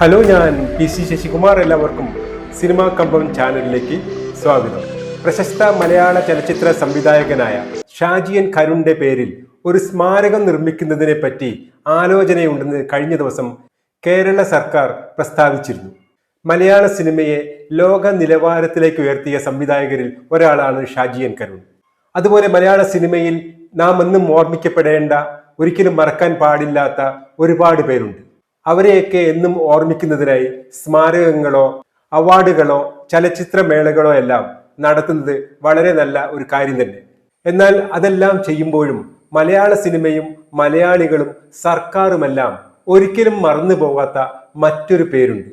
Hello ഞാൻ P C Sasikumar എല്ലാവർക്കും cinema കമ്പം ചാനലിലേക്ക് സ്വാഗതം. പ്രശസ്ത മലയാള ചലച്ചിത്ര സംവിധായകനായ ഷാജിയൻ കരുണിന്റെ പേരിൽ ഒരു സ്മാരകം നിർമ്മിക്കുന്നതിനെ പറ്റി ആലോചനയുണ്ടെന്ന് കഴിഞ്ഞ ദിവസം കേരള സർക്കാർ പ്രസ്താവിച്ചിരുന്നു. മലയാള സിനിമയെ ലോക നിലവാരത്തിലേക്ക് ഉയർത്തിയ സംവിധായകരിൽ ഒരാളാണ് ഷാജിയൻ കരുൺ. അതുപോലെ മലയാള സിനിമയിൽ നാം എന്നും ഓർമ്മിക്കപ്പെടേണ്ട ഒരിക്കലും മറക്കാൻ പാടില്ലാത്ത ഒരുപാട് പേരുണ്ട്. അവരെയൊക്കെ എന്നും ഓർമ്മിക്കുന്നതിനായി സ്മാരകങ്ങളോ അവാർഡുകളോ ചലച്ചിത്രമേളകളോ എല്ലാം നടത്തുന്നത് വളരെ നല്ല ഒരു കാര്യം തന്നെ. എന്നാൽ അതെല്ലാം ചെയ്യുമ്പോഴും മലയാള സിനിമയും മലയാളികളും സർക്കാരുമെല്ലാം ഒരിക്കലും മറന്നു പോകാത്ത മറ്റൊരു പേരുണ്ട്.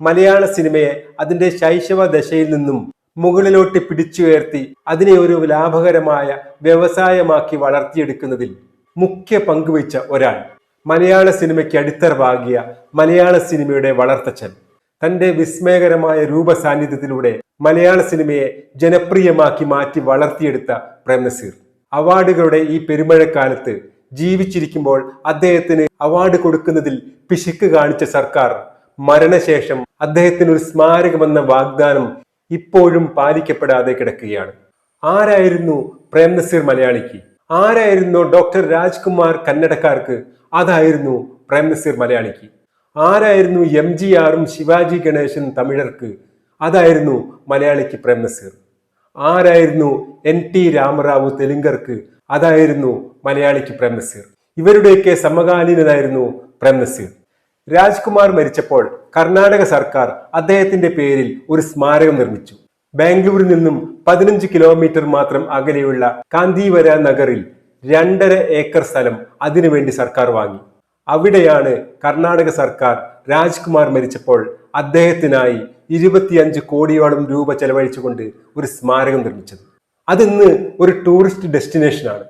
മലയാള സിനിമയെ അതിന്റെ ശൈശവ ദശയിൽ നിന്നും മുകളിലോട്ട് പിടിച്ചുയർത്തി അതിനെ ഒരു ലാഭകരമായ വ്യവസായമാക്കി വളർത്തിയെടുക്കുന്നതിൽ മുഖ്യ പങ്കുവച്ച ഒരാൾ. മലയാള സിനിമയ്ക്ക് അടിത്തറ പാകിയ മലയാള സിനിമയുടെ വളർത്തച്ഛൻ തന്റെ വിസ്മയകരമായ രൂപ സാന്നിധ്യത്തിലൂടെ മലയാള സിനിമയെ ജനപ്രിയമാക്കി മാറ്റി വളർത്തിയെടുത്ത പ്രേംനസീർ. അവാർഡുകളുടെ ഈ പെരുമഴക്കാലത്ത് ജീവിച്ചിരിക്കുമ്പോൾ അദ്ദേഹത്തിന് അവാർഡ് കൊടുക്കുന്നതിൽ പിശുക്ക് കാണിച്ച സർക്കാർ മരണശേഷം അദ്ദേഹത്തിന് ഒരു സ്മാരകമെന്ന വാഗ്ദാനം ഇപ്പോഴും പാലിക്കപ്പെടാതെ കിടക്കുകയാണ്. ആരായിരുന്നു പ്രേംനസീർ മലയാളിക്ക്? ആരായിരുന്നു ഡോക്ടർ രാജ്കുമാർ കന്നഡക്കാർക്ക് അതായിരുന്നു പ്രേംനസീർ മലയാളിക്ക്. ആരായിരുന്നു എം ജി ആറും ശിവാജി ഗണേശൻ തമിഴർക്ക്? അതായിരുന്നു മലയാളിക്ക് പ്രേംനസീർ. ആരായിരുന്നു എൻ ടി രാമറാവു തെലുങ്കർക്ക്? അതായിരുന്നു മലയാളിക്ക് പ്രേംനസീർ. ഇവരുടെയൊക്കെ സമകാലീനനായിരുന്നു പ്രേംനസീർ. രാജ്കുമാർ മരിച്ചപ്പോൾ കർണാടക സർക്കാർ അദ്ദേഹത്തിന്റെ പേരിൽ ഒരു സ്മാരകം നിർമ്മിച്ചു. ബാംഗ്ലൂരിൽ നിന്നും പതിനഞ്ച് കിലോമീറ്റർ മാത്രം അകലെയുള്ള കാന്തിവര നഗറിൽ രണ്ടര ഏക്കർ സ്ഥലം അതിനുവേണ്ടി സർക്കാർ വാങ്ങി. അവിടെയാണ് കർണാടക സർക്കാർ രാജ്കുമാർ മരിച്ചപ്പോൾ അദ്ദേഹത്തിനായി ഇരുപത്തിയഞ്ച് കോടിയോളം രൂപ ചെലവഴിച്ചുകൊണ്ട് ഒരു സ്മാരകം നിർമ്മിച്ചത്. അതിന്ന് ഒരു ടൂറിസ്റ്റ് ഡെസ്റ്റിനേഷനാണ്.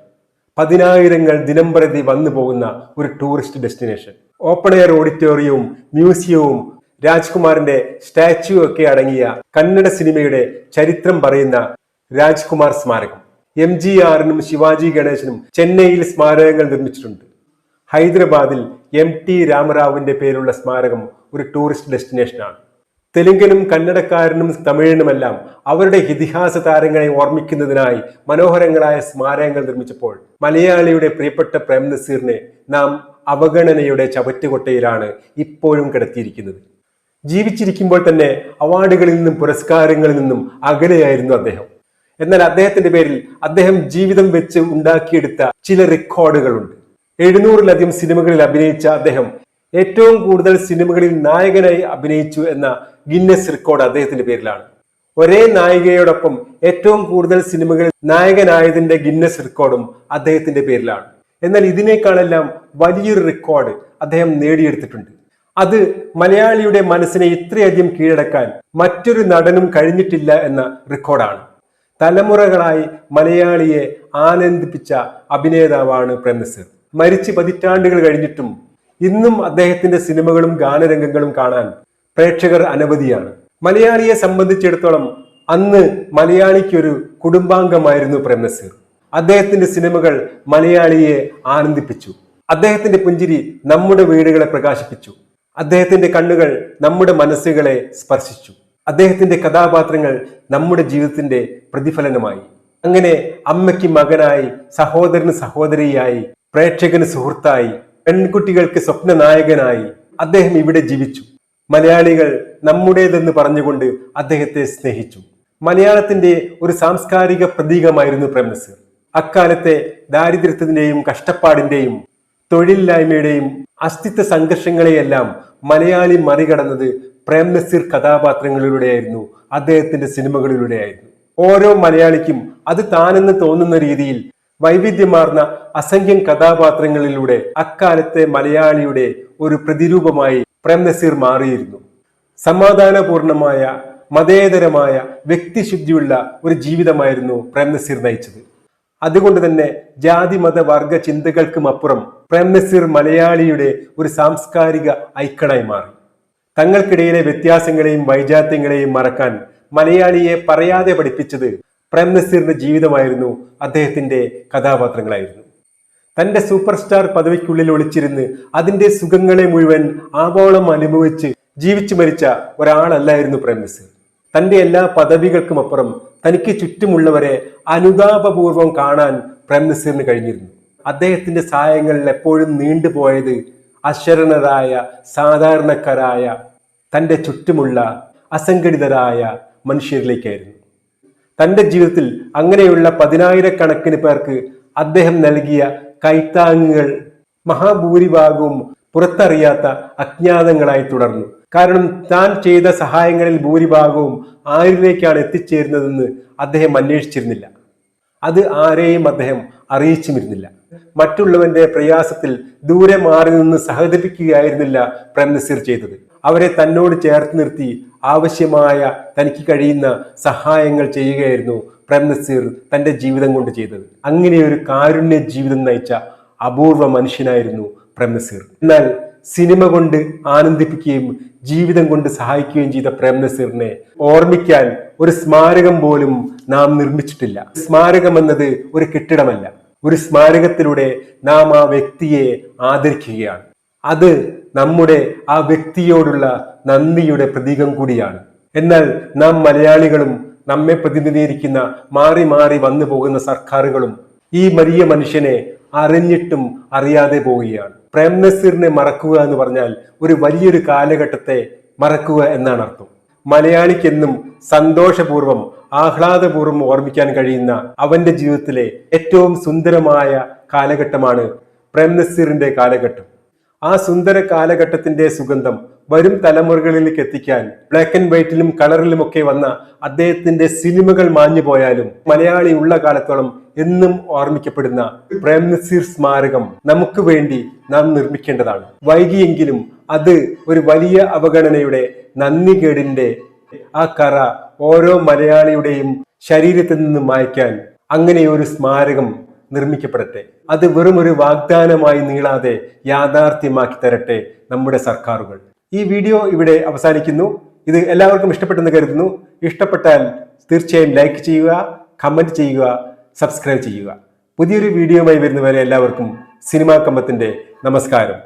പതിനായിരങ്ങൾ ദിനംപ്രതി വന്നു പോകുന്ന ഒരു ടൂറിസ്റ്റ് ഡെസ്റ്റിനേഷൻ. ഓപ്പൺ എയർ ഓഡിറ്റോറിയവും മ്യൂസിയവും രാജ്കുമാറിന്റെ സ്റ്റാച്യു ഒക്കെ അടങ്ങിയ കന്നഡ സിനിമയുടെ ചരിത്രം പറയുന്ന രാജ്കുമാർ സ്മാരകം. എം ജി ആറിനും ശിവാജി ഗണേശനും ചെന്നൈയിൽ സ്മാരകങ്ങൾ നിർമ്മിച്ചിട്ടുണ്ട്. ഹൈദരാബാദിൽ എം ടി രാമറാവുവിന്റെ പേരുള്ള സ്മാരകം ഒരു ടൂറിസ്റ്റ് ഡെസ്റ്റിനേഷനാണ്. തെലുങ്കനും കന്നഡക്കാരനും തമിഴിനുമെല്ലാം അവരുടെ ഇതിഹാസ താരങ്ങളെ ഓർമ്മിക്കുന്നതിനായി മനോഹരങ്ങളായ സ്മാരകങ്ങൾ നിർമ്മിച്ചപ്പോൾ മലയാളിയുടെ പ്രിയപ്പെട്ട പ്രേം നസീറിനെ നാം അവഗണനയുടെ ചവറ്റുകൊട്ടയിലാണ് ഇപ്പോഴും കിടത്തിയിരിക്കുന്നത്. ജീവിച്ചിരിക്കുമ്പോൾ തന്നെ അവാർഡുകളിൽ നിന്നും പുരസ്കാരങ്ങളിൽ നിന്നും അകലെയായിരുന്നു അദ്ദേഹം. എന്നാൽ അദ്ദേഹത്തിന്റെ പേരിൽ അദ്ദേഹം ജീവിതം വെച്ച് ഉണ്ടാക്കിയെടുത്ത ചില റെക്കോർഡുകളുണ്ട്. എഴുന്നൂറിലധികം സിനിമകളിൽ അഭിനയിച്ച അദ്ദേഹം ഏറ്റവും കൂടുതൽ സിനിമകളിൽ നായകനായി അഭിനയിച്ചു എന്ന ഗിന്നസ് റെക്കോർഡ് അദ്ദേഹത്തിന്റെ പേരിലാണ്. ഒരേ നായികയോടൊപ്പം ഏറ്റവും കൂടുതൽ സിനിമകളിൽ നായകനായതിന്റെ ഗിന്നസ് റെക്കോർഡും അദ്ദേഹത്തിന്റെ പേരിലാണ്. എന്നാൽ ഇതിനേക്കാളെല്ലാം വലിയൊരു റെക്കോർഡ് അദ്ദേഹം നേടിയെടുത്തിട്ടുണ്ട്. അത് മലയാളിയുടെ മനസ്സിനെ ഇത്രയധികം കീഴടക്കാൻ മറ്റൊരു നടനും കഴിഞ്ഞിട്ടില്ല എന്ന റെക്കോർഡാണ്. തലമുറകളായി മലയാളിയെ ആനന്ദിപ്പിച്ച അഭിനേതാവാണ് പ്രേംനസീർ. മരിച്ച് പതിറ്റാണ്ടുകൾ കഴിഞ്ഞിട്ടും ഇന്നും അദ്ദേഹത്തിന്റെ സിനിമകളും ഗാനരംഗങ്ങളും കാണാൻ പ്രേക്ഷകർ അനവധിയാണ്. മലയാളിയെ സംബന്ധിച്ചിടത്തോളം അന്ന് മലയാളിക്കൊരു കുടുംബാംഗമായിരുന്നു പ്രേംനസീർ. അദ്ദേഹത്തിന്റെ സിനിമകൾ മലയാളിയെ ആനന്ദിപ്പിച്ചു. അദ്ദേഹത്തിന്റെ പുഞ്ചിരി നമ്മുടെ വീടുകളെ പ്രകാശിപ്പിച്ചു. അദ്ദേഹത്തിന്റെ കണ്ണുകൾ നമ്മുടെ മനസ്സുകളെ സ്പർശിച്ചു. അദ്ദേഹത്തിന്റെ കഥാപാത്രങ്ങൾ നമ്മുടെ ജീവിതത്തിന്റെ പ്രതിഫലനമായി. അങ്ങനെ അമ്മയ്ക്ക് മകനായി സഹോദരന് സഹോദരിയായി പ്രേക്ഷകന് സുഹൃത്തായി പെൺകുട്ടികൾക്ക് സ്വപ്ന നായകനായി അദ്ദേഹം ഇവിടെ ജീവിച്ചു. മലയാളികൾ നമ്മുടേതെന്ന് പറഞ്ഞുകൊണ്ട് അദ്ദേഹത്തെ സ്നേഹിച്ചു. മലയാളത്തിന്റെ ഒരു സാംസ്കാരിക പ്രതീകമായിരുന്നു പ്രേംനസീർ. അക്കാലത്തെ ദാരിദ്ര്യത്തിന്റെയും കഷ്ടപ്പാടിന്റെയും തൊഴിലില്ലായ്മയുടെയും അസ്തിത്വ സംഘർഷങ്ങളെയെല്ലാം മലയാളി മറികടന്നത് പ്രേംനസീർ കഥാപാത്രങ്ങളിലൂടെയായിരുന്നു അദ്ദേഹത്തിന്റെ സിനിമകളിലൂടെയായിരുന്നു. ഓരോ മലയാളിക്കും അത് താനെന്ന് തോന്നുന്ന രീതിയിൽ വൈവിധ്യമാർന്ന അസംഖ്യം കഥാപാത്രങ്ങളിലൂടെ അക്കാലത്തെ മലയാളിയുടെ ഒരു പ്രതിരൂപമായി പ്രേം നസീർ മാറിയിരുന്നു. സമാധാനപൂർണമായ മതേതരമായ വ്യക്തിശുദ്ധിയുള്ള ഒരു ജീവിതമായിരുന്നു പ്രേം നസീർ നയിച്ചത്. അതുകൊണ്ട് തന്നെ ജാതി മത വർഗ ചിന്തകൾക്കും അപ്പുറം പ്രേംനസീർ മലയാളിയുടെ ഒരു സാംസ്കാരിക ഐക്കണായി മാറി. തങ്ങൾക്കിടയിലെ വ്യത്യാസങ്ങളെയും വൈജാത്യങ്ങളെയും മറക്കാൻ മലയാളിയെ പറയാതെ പഠിപ്പിച്ചത് പ്രേംനസീറിന്റെ ജീവിതമായിരുന്നു അദ്ദേഹത്തിന്റെ കഥാപാത്രങ്ങളായിരുന്നു. തന്റെ സൂപ്പർ സ്റ്റാർ പദവിക്കുള്ളിൽ ഒളിച്ചിരുന്ന് അതിന്റെ സുഖങ്ങളെ മുഴുവൻ ആവോളം അനുഭവിച്ച് ജീവിച്ചു മരിച്ച ഒരാളല്ലായിരുന്നു പ്രേം നസീർ. തന്റെ എല്ലാ പദവികൾക്കും അപ്പുറം തനിക്ക് ചുറ്റുമുള്ളവരെ അനുതാപപൂർവം കാണാൻ പ്രേം നസീറിന് കഴിഞ്ഞിരുന്നു. അദ്ദേഹത്തിന്റെ സഹായങ്ങളിൽ എപ്പോഴും നീണ്ടുപോയത് അശരണരായ സാധാരണക്കാരായ തന്റെ ചുറ്റുമുള്ള അസംഘടിതരായ മനുഷ്യരിലേക്കായിരുന്നു. തന്റെ ജീവിതത്തിൽ അങ്ങനെയുള്ള പതിനായിരക്കണക്കിന് പേർക്ക് അദ്ദേഹം നൽകിയ കൈത്താങ്ങുകൾ മഹാഭൂരിഭാഗവും പുറത്തറിയാത്ത അജ്ഞാതങ്ങളായി തുടർന്നു. കാരണം താൻ ചെയ്ത സഹായങ്ങളിൽ ഭൂരിഭാഗവും ആരിലേക്കാണ് എത്തിച്ചേരുന്നതെന്ന് അദ്ദേഹം അന്വേഷിച്ചിരുന്നില്ല. അത് ആരെയും അദ്ദേഹം അറിയിച്ചുമിരുന്നില്ല. മറ്റുള്ളവന്റെ പ്രയാസത്തിൽ ദൂരെ മാറി നിന്ന് സഹതപിക്കുകയായിരുന്നില്ല പ്രംനസീർ ചെയ്തത്. അവരെ തന്നോട് ചേർത്ത് നിർത്തി ആവശ്യമായ തനിക്ക് കഴിയുന്ന സഹായങ്ങൾ ചെയ്യുകയായിരുന്നു പ്രംനസീർ തന്റെ ജീവിതം കൊണ്ട് ചെയ്തത്. അങ്ങനെ ഒരു കാരുണ്യ ജീവിതം നയിച്ച അപൂർവ മനുഷ്യനായിരുന്നു പ്രംനസീർ. എന്നാൽ സിനിമ കൊണ്ട് ആനന്ദിപ്പിക്കുകയും ജീവിതം കൊണ്ട് സഹായിക്കുകയും ചെയ്ത പ്രേം നസീറിനെ ഓർമ്മിക്കാൻ ഒരു സ്മാരകം പോലും നാം നിർമ്മിച്ചിട്ടില്ല. സ്മാരകം എന്നത് ഒരു കെട്ടിടമല്ല. ഒരു സ്മാരകത്തിലൂടെ നാം ആ വ്യക്തിയെ ആദരിക്കുകയാണ്. അത് നമ്മുടെ ആ വ്യക്തിയോടുള്ള നന്ദിയുടെ പ്രതീകം കൂടിയാണ്. എന്നാൽ നാം മലയാളികളും നമ്മെ പ്രതിനിധീകരിക്കുന്ന മാറി മാറി വന്നു പോകുന്ന സർക്കാരുകളും ഈ വലിയ മനുഷ്യനെ അറിഞ്ഞിട്ടും അറിയാതെ പോവുകയാണ്. പ്രേം നസീറിനെ മറക്കുക എന്ന് പറഞ്ഞാൽ ഒരു വലിയൊരു കാലഘട്ടത്തെ മറക്കുക എന്നാണ് അർത്ഥം. മലയാളിക്കെന്നും സന്തോഷപൂർവം ആഹ്ലാദപൂർവം ഓർമ്മിക്കാൻ കഴിയുന്ന അവന്റെ ജീവിതത്തിലെ ഏറ്റവും സുന്ദരമായ കാലഘട്ടമാണ് പ്രേം നസീറിന്റെ കാലഘട്ടം. ആ സുന്ദര കാലഘട്ടത്തിന്റെ സുഗന്ധം വരും തലമുറകളിലേക്ക് എത്തിക്കാൻ ബ്ലാക്ക് ആൻഡ് വൈറ്റിലും കളറിലും ഒക്കെ വന്ന അദ്ദേഹത്തിന്റെ സിനിമകൾ മാഞ്ഞു പോയാലും മലയാളി ഉള്ള കാലത്തോളം എന്നും ഓർമ്മിക്കപ്പെടുന്ന പ്രേം നസീർ സ്മാരകം നമുക്ക് വേണ്ടി നാം നിർമ്മിക്കേണ്ടതാണ്. വൈകിയെങ്കിലും അത് ഒരു വലിയ അവഗണനയുടെ നന്ദികേടിന്റെ ആ കറ ഓരോ മലയാളിയുടെയും ശരീരത്തിൽ നിന്ന് മായ്ക്കാൻ അങ്ങനെ ഒരു സ്മാരകം നിർമ്മിക്കപ്പെടട്ടെ. അത് വെറും ഒരു വാഗ്ദാനമായി നീളാതെ യാഥാർത്ഥ്യമാക്കി തരട്ടെ നമ്മുടെ സർക്കാരുകൾ. ഈ വീഡിയോ ഇവിടെ അവസാനിക്കുന്നു. ഇത് എല്ലാവർക്കും ഇഷ്ടപ്പെട്ടെന്ന് കരുതുന്നു. ഇഷ്ടപ്പെട്ടാൽ തീർച്ചയായും ലൈക്ക് ചെയ്യുക കമന്റ് ചെയ്യുക സബ്സ്ക്രൈബ് ചെയ്യുക. പുതിയൊരു വീഡിയോയുമായി വരുന്നവരെ എല്ലാവർക്കും സിനിമാ കമ്പത്തിന്റെ നമസ്കാരം.